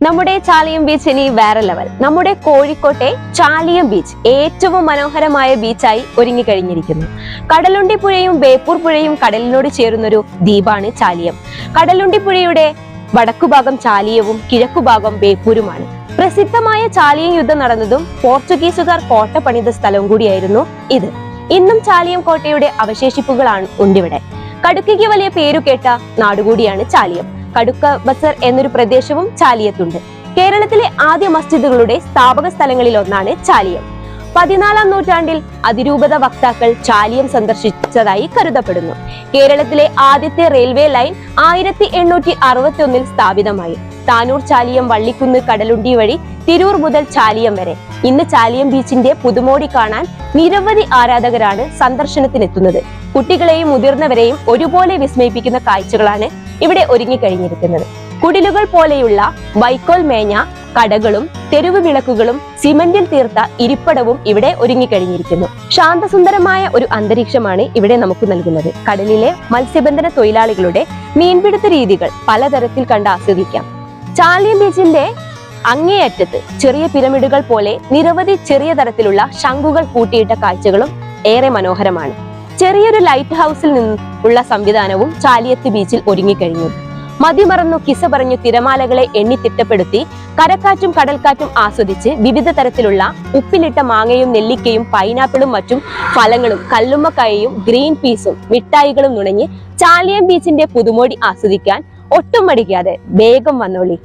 നമ്മുടെ ചാലിയം ബീച്ച് ഇനി വേറെ ലെവൽ നമ്മുടെ കോഴിക്കോട്ടെ ചാലിയം ബീച്ച് ഏറ്റവും മനോഹരമായ ബീച്ചായി ഒരുങ്ങിക്കഴിഞ്ഞിരിക്കുന്നു. കടലുണ്ടി പുഴയും ബേപ്പൂർ പുഴയും കടലിനോട് ചേരുന്നൊരു ദ്വീപാണ് ചാലിയം. കടലുണ്ടി പുഴയുടെ വടക്കുഭാഗം ചാലിയവും കിഴക്കുഭാഗം ബേപ്പൂരുമാണ്. പ്രസിദ്ധമായ ചാലിയം യുദ്ധം നടന്നതും പോർച്ചുഗീസുകാർ കോട്ട പണിത സ്ഥലവും കൂടിയായിരുന്നു ഇത്. ഇന്നും ചാലിയം കോട്ടയുടെ അവശേഷിപ്പുകളാണ് ഉണ്ടിവിടെ. കടുക്കയ്ക്ക് വലിയ പേരുകേട്ട നാടുകൂടിയാണ് ചാലിയം. കടുക്ക ബസർ എന്നൊരു പ്രദേശവും ചാലിയത്തുണ്ട്. കേരളത്തിലെ ആദ്യ മസ്ജിദുകളുടെ സ്ഥാപക സ്ഥലങ്ങളിൽ ഒന്നാണ് ചാലിയം. പതിനാലാം നൂറ്റാണ്ടിൽ അതിരൂപത വക്താക്കൾ ചാലിയം സന്ദർശിച്ചതായി കരുതപ്പെടുന്നു. കേരളത്തിലെ ആദ്യത്തെ റെയിൽവേ ലൈൻ ആയിരത്തി എണ്ണൂറ്റി അറുപത്തി ഒന്നിൽ സ്ഥാപിതമായി. താനൂർ ചാലിയം വള്ളിക്കുന്ന് കടലുണ്ടി വഴി തിരൂർ മുതൽ ചാലിയം വരെ. ഇന്ന് ചാലിയം ബീച്ചിന്റെ പുതുമോടി കാണാൻ നിരവധി ആരാധകരാണ് സന്ദർശനത്തിനെത്തുന്നത്. കുട്ടികളെയും മുതിർന്നവരെയും ഒരുപോലെ വിസ്മയിപ്പിക്കുന്ന കാഴ്ചകളാണ് ഇവിടെ ഒരുങ്ങിക്കഴിഞ്ഞിരിക്കുന്നത്. കുടിലുകൾ പോലെയുള്ള വൈക്കോൽ മേഞ്ഞ കടകളും തെരുവ് വിളക്കുകളും സിമന്റിൽ തീർത്ത ഇരിപ്പടവും ഇവിടെ ഒരുങ്ങിക്കഴിഞ്ഞിരിക്കുന്നു. ശാന്തസുന്ദരമായ ഒരു അന്തരീക്ഷമാണ് ഇവിടെ നമുക്ക് നൽകുന്നത്. കടലിലെ മത്സ്യബന്ധന തൊഴിലാളികളുടെ മീൻപിടുത്ത രീതികൾ പലതരത്തിൽ കണ്ട് ആസ്വദിക്കാം. ചാലിയം ബീച്ചിന്റെ അങ്ങേയറ്റത്ത് ചെറിയ പിരമിഡുകൾ പോലെ നിരവധി ചെറിയ തരത്തിലുള്ള ശംഖുകൾ കൂട്ടിയിട്ട കാഴ്ചകളും ഏറെ മനോഹരമാണ്. ചെറിയൊരു ലൈറ്റ് ഹൗസിൽ നിന്നുള്ള സംവിധാനവും ചാലിയത്ത് ബീച്ചിൽ ഒരുങ്ങിക്കഴിഞ്ഞു. മതിമറന്നു കിസ പറഞ്ഞു തിരമാലകളെ എണ്ണി തിട്ടപ്പെടുത്തി കരക്കാറ്റും കടൽക്കാറ്റും ആസ്വദിച്ച് വിവിധ തരത്തിലുള്ള ഉപ്പിലിട്ട മാങ്ങയും നെല്ലിക്കയും പൈനാപ്പിളും മറ്റും ഫലങ്ങളും കല്ലുമ്മക്കായയും ഗ്രീൻ പീസും മിഠായികളും നുണഞ്ഞ് ചാലിയം ബീച്ചിന്റെ പുതുമോടി ആസ്വദിക്കാൻ ഒട്ടും മടിക്കാതെ വേഗം വന്നോളി.